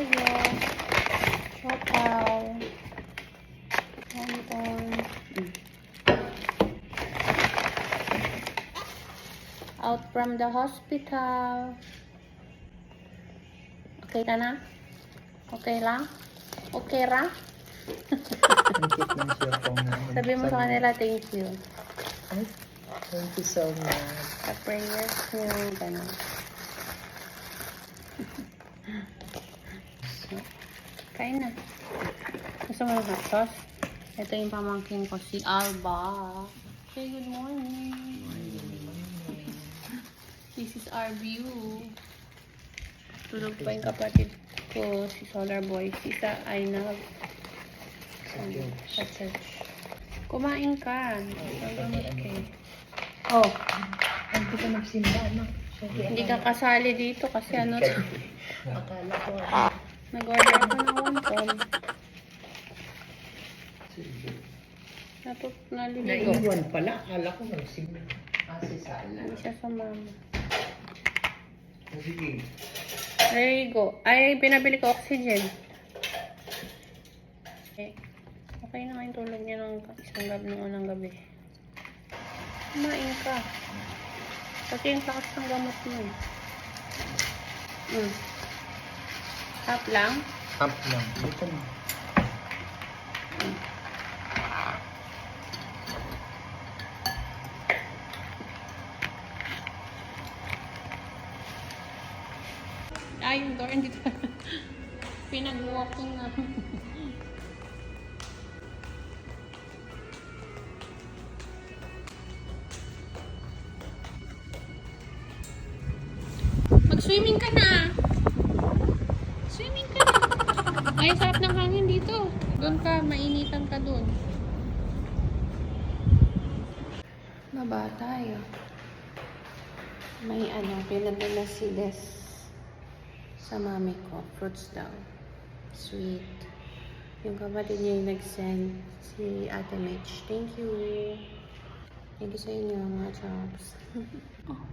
tayo. Chopaw. Bonbon. Mm. Out from the hospital. Okay ka na? Okay lang? Okay ra? Ang cute ng siyopong namin. Sabi mo sa kanila, thank you. Ay, thank you so much. Sa prayers niyo, gano'n. Kain na. Gusto mo hot sauce? Ito yung pamangkin ko, si Alba. Say good morning. This is our view. Tulog pa yung kapatid ko, si Solar Boy. Si Isa ay nag ano, sa church. Kumain ka. Eh. Oh, Hindi ka nagsimba, no? Hindi ka kasali dito kasi ano, Akala ko, nag-order ako ng wonton. Natut naliligo. naiwan pala. Akala ko nagsimba. Ah, si Sala. Hindi siya sa mama. Sige. Naliligo. Ay, pinabili ko oxygen. Okay. Okay na yung tulog niya ng isang gabi ng unang gabi. Kumain ka. Pati yung lakas ng gamot mo. eh. Mm. Tap lang. Up lang. Dito na. Ay, yung door, hindi. Pinag-walking na. Mag-swimming ka na. Swimming ka na. Ay, sarap ng hangin dito. Doon ka, mainitan ka doon. Baba tayo. May ano, pinadala si Des sa mami ko. Fruits daw. Sweet. Yung kapatid niya yung nag-send si Ate Mitch. Thank you. Thank you sa inyo, mga chops. oh.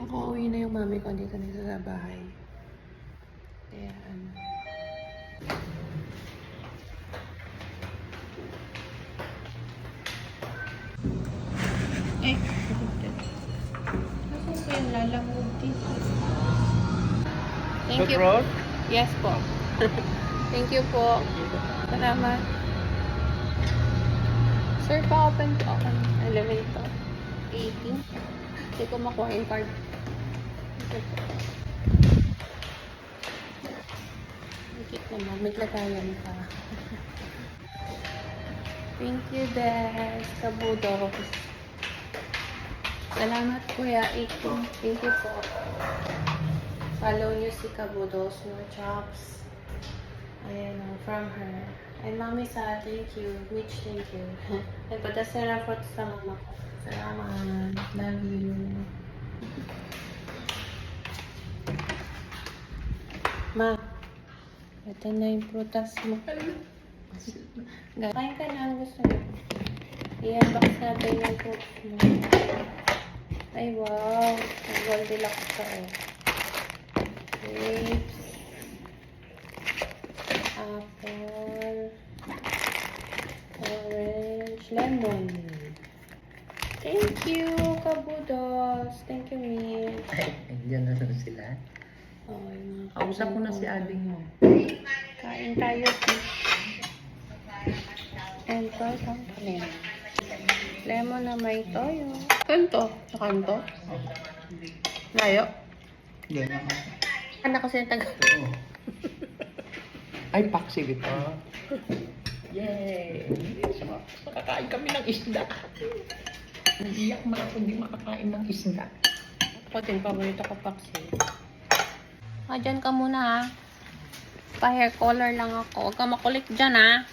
Nakauwi na yung mami ko dito na sa bahay. Kaya ano. Ay, Nasaan ko yung lalamog dito? Thank you. road? Yes po. Thank you po. Salamat. Sir, pa-open po ako. 11 to. 18. Hindi ko makuha yung card. Ito po. Ang cute naman. May lagayan pa. Thank you, Des. Kabudos. Salamat, Kuya Iko. Thank you po. Follow niyo si Kabudos, no chops. Ayan, oh, from her. And Mami Sa, thank you. Mitch, thank you. And padasera po sa mama ko. Salamat. Love you. Ma, ito na yung prutas mo. Kain ka na. Ano gusto mo? I-unbox natin yung fruits mo. Ay, wow. Ang Goldilocks ka, oh. Grapes. Apple. Orange. Lemon. Thank you, Kabudos. Thank you, Mitch. Ay, nandiyan na lang sila. Oh, mga Kausap ko na si Ading mo. Kain tayo, fish. And welcome lemon. Lemon na may toyo. Kanto? Sa kanto? Layo? Na ako. Anak kasi yung taga. Oo. Ay, paksi ito. Yay! Makakain kami ng isda. Naiyak man ako hindi makakain ng isda. Ako din, paborito ko paksi. Dyan ka muna ha. Pa-hair color lang ako. Huwag ka makulit dyan ha.